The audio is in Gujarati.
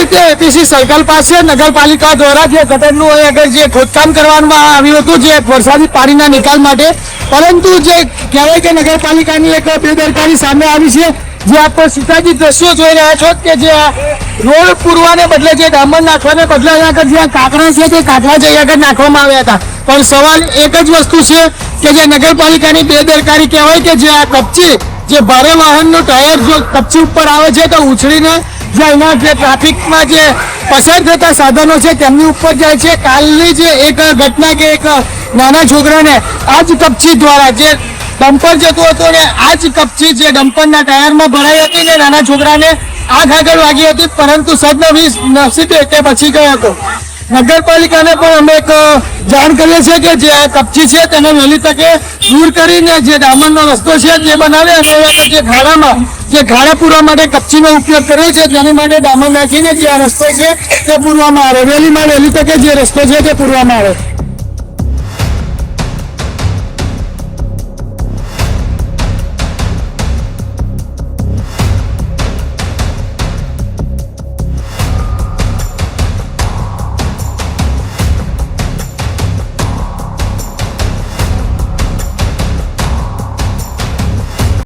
રીતે એપીસી સર્કલ પાસે નગરપાલિકા દ્વારા જે ગટરનું અહીં આગળ જે ખોદકામ કરવામાં આવ્યું હતું, જે વરસાદી પાણીના નિકાલ માટે, પરંતુ જે કહેવાય કે નગરપાલિકાની એક બેદરકારી સામે આવી છે, જે આપ સીતાજી દ્રશ્યો જોઈ રહ્યા છો કે જે રોડ પૂરવાને બદલે જે ડામર નાખવાને બદલે આગળ જે કાંકરા છે તે કાંકરા જે આગળ નાખવામાં આવ્યા હતા. પણ સવાલ એક જ વસ્તુ છે કે જે નગરપાલિકાની બેદરકારી કહેવાય કે જે આ કપચી, જે ભારે વાહનનું ટાયર જો કપચી ઉપર આવે છે તો ઉછળીને જે અહીંના જે ટ્રાફિકમાં જે પસાર થતા સાધનો છે, તેમની ઉપર જાય છે. કાલની જે એક ઘટના કે એક નાના છોકરાને આ જ કપચી દ્વારા જે ડમ્પર જતું હતું ને આ જ કપચી જે ડમ્પરના ટાયરમાં ભરાઈ હતી ને નાના છોકરાને આગ આગળ વાગી હતી, પરંતુ સદનવી નસીબે તે બચી ગયો હતો. નગરપાલિકાને પણ અમે એક જાણ કરીએ છીએ કે જે કપચી છે તેને વહેલી તકે દૂર કરીને જે ડામરનો રસ્તો છે તે બનાવે અને જે ખાડામાં જે ખાડા પૂરવા માટે કપચીનો ઉપયોગ કરે છે તેની માટે ડામર નાખીને જે આ રસ્તો છે તે પૂરવામાં આવે. વહેલીમાં વહેલી તકે જે રસ્તો છે તે પૂરવામાં આવે.